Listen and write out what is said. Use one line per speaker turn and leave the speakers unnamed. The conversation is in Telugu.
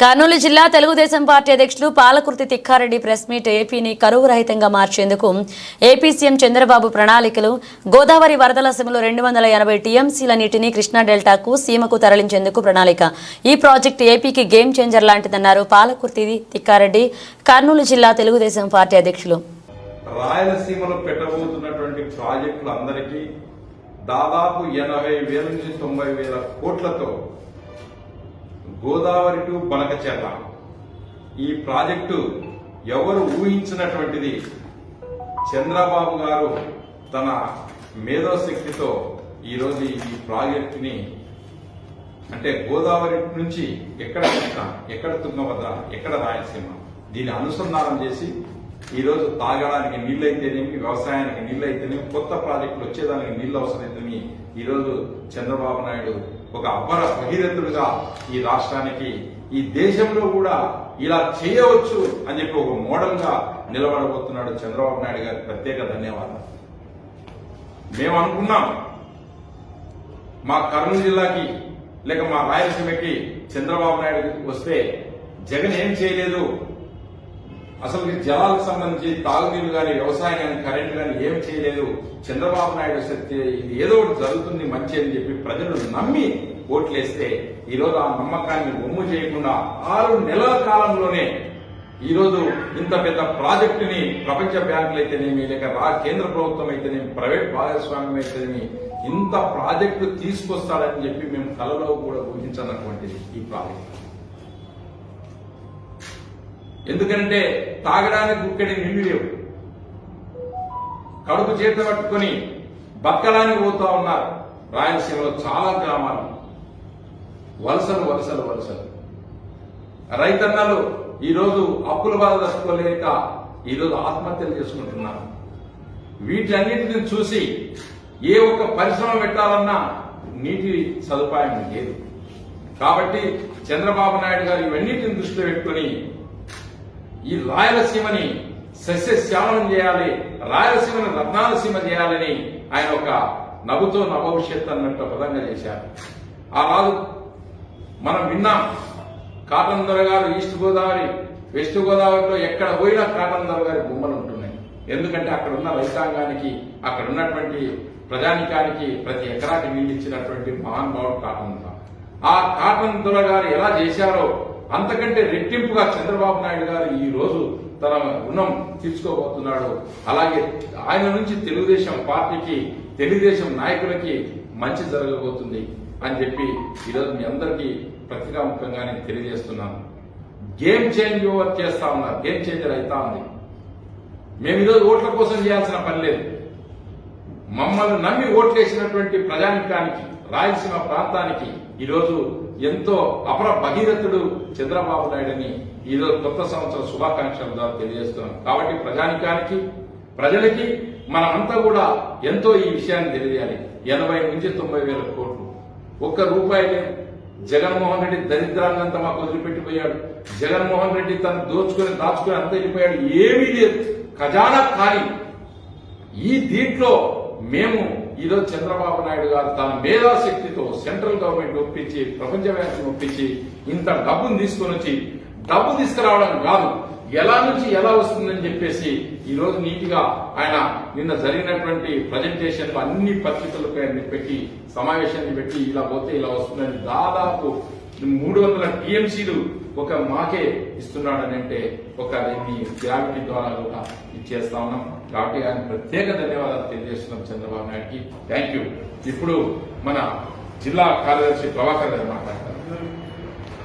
కర్నూలు జిల్లా తెలుగుదేశం పార్టీ అధ్యక్షులు పాలకుర్తి తిక్కారెడ్డి ప్రెస్ మీట్ ఏపీని కరువు రహితంగా మార్చేందుకు ఏపీ సీఎం చంద్రబాబు ప్రణాళికలు గోదావరి వరదల సీమలో రెండు వందల ఎనభై టీఎంసీల నీటిని కృష్ణా డెల్టాకు సీమకు తరలించేందుకు ప్రణాళిక. ఈ ప్రాజెక్టు ఏపీకి గేమ్ చేంజర్ లాంటిదన్నారు పాలకుర్తి తిక్కారెడ్డి కర్నూలు జిల్లా తెలుగుదేశం పార్టీ అధ్యక్షులు.
రాయలసీమలో పెట్టబోతున్నటువంటి దాదాపు ఎనభై వేల నుంచి తొంభై వేల కోట్లతో గోదావరి టు బనకచెర్ల ఈ ప్రాజెక్టు ఎవరు ఊహించినటువంటిది? చంద్రబాబు గారు తన మేధోశక్తితో ఈరోజు ఈ ప్రాజెక్టుని అంటే గోదావరి నుంచి ఎక్కడ కృష్ణ ఎక్కడ తుంగభద్ర? ఎక్కడ రాయలసీమ? దీన్ని అనుసంధానం చేసి ఈ రోజు తాగడానికి నీళ్ళు అయితేనేమి వ్యవసాయానికి నీళ్ళు అయితేనేమి కొత్త ప్రాజెక్టులు వచ్చేదానికి నీళ్ళు అవసరమైతేనేమి ఈ రోజు చంద్రబాబు నాయుడు ఒక అపర భగీరథుడుగా ఈ రాష్ట్రానికి ఈ దేశంలో కూడా ఇలా చేయవచ్చు అని చెప్పి ఒక మోడల్గా నిలబడబోతున్నాడు చంద్రబాబు నాయుడు గారికి ప్రత్యేక ధన్యవాదాలు. మేము అనుకున్నాం మా కర్నూలు జిల్లాకి లేక మా రాయలసీమకి చంద్రబాబు నాయుడు వస్తే జగన్ ఏం చేయలేదు అసలు ఈ జలాలకు సంబంధించి తాగునీరు కానీ వ్యవసాయం కానీ కరెంట్ కానీ ఏం చేయలేదు. చంద్రబాబు నాయుడు శక్తి ఇది ఏదో ఒకటి జరుగుతుంది మంచి అని చెప్పి ప్రజలు నమ్మి ఓట్లేస్తే ఈరోజు ఆ నమ్మకాన్ని ఒమ్ము చేయకుండా ఆరు నెలల కాలంలోనే ఈరోజు ఇంత పెద్ద ప్రాజెక్టుని ప్రపంచ బ్యాంకులు అయితేనేమి లేక రా- కేంద్ర ప్రభుత్వం అయితేనేమి ప్రైవేట్ భాగస్వామ్యం అయితేనేమి ఇంత ప్రాజెక్టు తీసుకొస్తాడని చెప్పి మేము కలలో కూడా ఊహించనటువంటిది ఈ ప్రాజెక్టు. ఎందుకంటే తాగడానికి గుక్కడి నీళ్ళు లేవు. కడుపు చేత పట్టుకొని బక్కలాన్ని పోతా ఉన్నారు. రాయలసీమలో చాలా గ్రామాలు. వలసలు వలసలు వలసలు. రైతన్నలు ఈరోజు అప్పుల బాధ తట్టుకోలేక ఈరోజు ఆత్మహత్యలు చేసుకుంటున్నారు. వీటన్నిటిని చూసి ఏ ఒక్క పరిశ్రమ పెట్టాలన్నా నీటి సదుపాయం లేదు. కాబట్టి చంద్రబాబు నాయుడు గారు ఇవన్నిటిని దృష్టిలో పెట్టుకుని ఈ రాయలసీమని సస్యశ్యామలం చేయాలి రాయలసీమని రత్నాలసీమ చేయాలని ఆయన ఒక నవ్వుతో నభవిష్యత్ అన్నట్టు పదంగా చేశారు. ఆ రాజు మనం విన్నాం కాటందర గారు ఈస్ట్ గోదావరి వెస్ట్ గోదావరిలో ఎక్కడ పోయినా కాటందర గారి బొమ్మలు ఉంటున్నాయి. ఎందుకంటే అక్కడ ఉన్న రైతాంగానికి అక్కడ ఉన్నటువంటి ప్రజానికానికి ప్రతి ఎకరాకి నీళ్ళు ఇచ్చినటువంటి మహానుభావుడు కాటందర. ఆ కాటందర గారు ఎలా చేశారో అంతకంటే రెట్టింపుగా చంద్రబాబు నాయుడు గారు ఈ రోజు తన రుణం తీర్చుకోబోతున్నాడు. అలాగే ఆయన నుంచి తెలుగుదేశం పార్టీకి తెలుగుదేశం నాయకులకి మంచి జరగబోతుంది అని చెప్పి ఈరోజు మీ అందరికీ పత్రికాముఖంగా నేను తెలియజేస్తున్నాను. గేమ్ చేంజ్ ఓవర్ చేస్తా ఉన్నారు. గేమ్ చేంజర్ అవుతా ఉంది. మేము ఈరోజు ఓట్ల కోసం చేయాల్సిన పని లేదు. మమ్మల్ని నమ్మి ఓట్లేసినటువంటి ప్రజానికానికి రాయలసీమ ప్రాంతానికి ఈరోజు ఎంతో అపర భగీరథుడు చంద్రబాబు నాయుడని ఈరోజు కొత్త సంవత్సర శుభాకాంక్షల ద్వారా తెలియజేస్తున్నాం. కాబట్టి ప్రజానికానికి ప్రజలకి మనమంతా కూడా ఎంతో ఈ విషయాన్ని తెలియజేయాలి. ఎనభై నుంచి తొంభై వేల కోట్లు. ఒక్క రూపాయి జగన్మోహన్ రెడ్డి దరిద్రాన్నంతా మాకు వదిలిపెట్టిపోయాడు. జగన్మోహన్ రెడ్డి తను దోచుకొని దాచుకొని అంత వెళ్ళిపోయాడు. ఏమీ లేదు. ఖజానా ఖాళీ. ఈ దీంట్లో మేము ఈరోజు చంద్రబాబు నాయుడు గారు తన మేధాశక్తితో సెంట్రల్ గవర్నమెంట్ ఒప్పించి ప్రపంచ బ్యాంకుని ఒప్పించి ఇంత డబ్బును తీసుకొని వచ్చి డబ్బు తీసుకురావడం కాదు ఎలా నుంచి ఎలా వస్తుందని చెప్పేసి ఈ రోజు నీటిగా ఆయన నిన్న జరిగినటువంటి ప్రజెంటేషన్ అన్ని పత్రికలకు పెట్టి సమావేశాన్ని పెట్టి ఇలా పోతే ఇలా వస్తుందని దాదాపు మూడు వందల టీఎంసీలు ఒక మాకే ఇస్తున్నాడని అంటే ఒక దీన్ని గ్రావిటీ ద్వారా కూడా ఇచ్చేస్తా ఉన్నాం. కాబట్టి ఆయన ప్రత్యేక ధన్యవాదాలు తెలియజేస్తున్నాం చంద్రబాబు నాయుడుకి. థ్యాంక్ యూ ఇప్పుడు మన జిల్లా కార్యదర్శి ప్రభాకర్ గారు మాట్లాడతారు.